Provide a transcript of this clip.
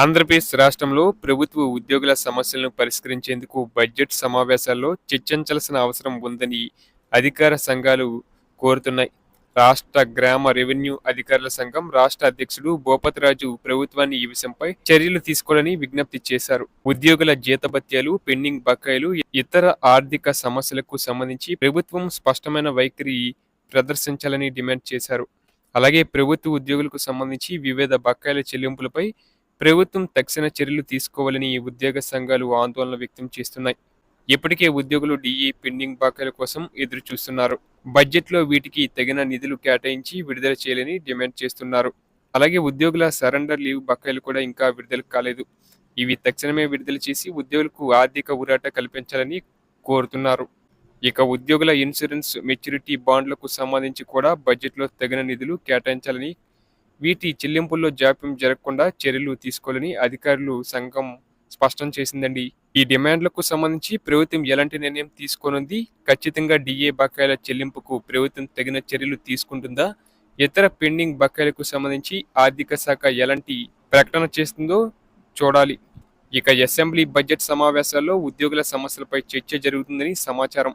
ఆంధ్రప్రదేశ్ రాష్ట్రంలో ప్రభుత్వ ఉద్యోగుల సమస్యలను పరిష్కరించేందుకు బడ్జెట్ సమావేశాల్లో చర్చించాల్సిన అవసరం ఉందని అధికార సంఘాలు కోరుతున్నాయి. రాష్ట్ర గ్రామ రెవెన్యూ అధికారుల సంఘం రాష్ట్ర అధ్యక్షుడు భూపతిరాజు ప్రభుత్వాన్ని ఈ విషయంపై చర్యలు తీసుకోవాలని విజ్ఞప్తి చేశారు. ఉద్యోగుల జీతభత్యాలు పెండింగ్ బకాయిలు ఇతర ఆర్థిక సమస్యలకు సంబంధించి ప్రభుత్వం స్పష్టమైన వైఖరి ప్రదర్శించాలని డిమాండ్ చేశారు. అలాగే ప్రభుత్వ ఉద్యోగులకు సంబంధించి వివిధ బకాయిల చెల్లింపులపై ప్రభుత్వం తక్షణ చర్యలు తీసుకోవాలని ఈ ఉద్యోగ సంఘాలు ఆందోళన వ్యక్తం చేస్తున్నాయి. ఇప్పటికే ఉద్యోగులు డిఈ పెండింగ్ బకాయిల కోసం ఎదురు చూస్తున్నారు బడ్జెట్లో వీటికి తగిన నిధులు కేటాయించి విడుదల చేయాలని డిమాండ్ చేస్తున్నారు. అలాగే ఉద్యోగుల సరెండర్ లీవ్ బకాయిలు కూడా ఇంకా విడుదల కాలేదు. ఇవి తక్షణమే విడుదల చేసి ఉద్యోగులకు ఆర్థిక ఊరాట కల్పించాలని కోరుతున్నారు. ఇక ఉద్యోగుల ఇన్సూరెన్స్ మెచ్యూరిటీ బాండ్లకు సంబంధించి కూడా బడ్జెట్లో తగిన నిధులు కేటాయించాలని వీటి చెల్లింపుల్లో జాప్యం జరగకుండా చర్యలు తీసుకోవాలని అధికారులు సంఘం స్పష్టం చేసిందండి. ఈ డిమాండ్లకు సంబంధించి ప్రభుత్వం ఎలాంటి నిర్ణయం తీసుకోనుంది? ఖచ్చితంగా డిఏ బకాయిల చెల్లింపుకు ప్రభుత్వం తగిన చర్యలు తీసుకుంటుందా? ఇతర పెండింగ్ బకాయిలకు సంబంధించి ఆర్థిక శాఖ ఎలాంటి ప్రకటన చేస్తుందో చూడాలి. ఇక అసెంబ్లీ బడ్జెట్ సమావేశాల్లో ఉద్యోగుల సమస్యలపై చర్చ జరుగుతుందని సమాచారం.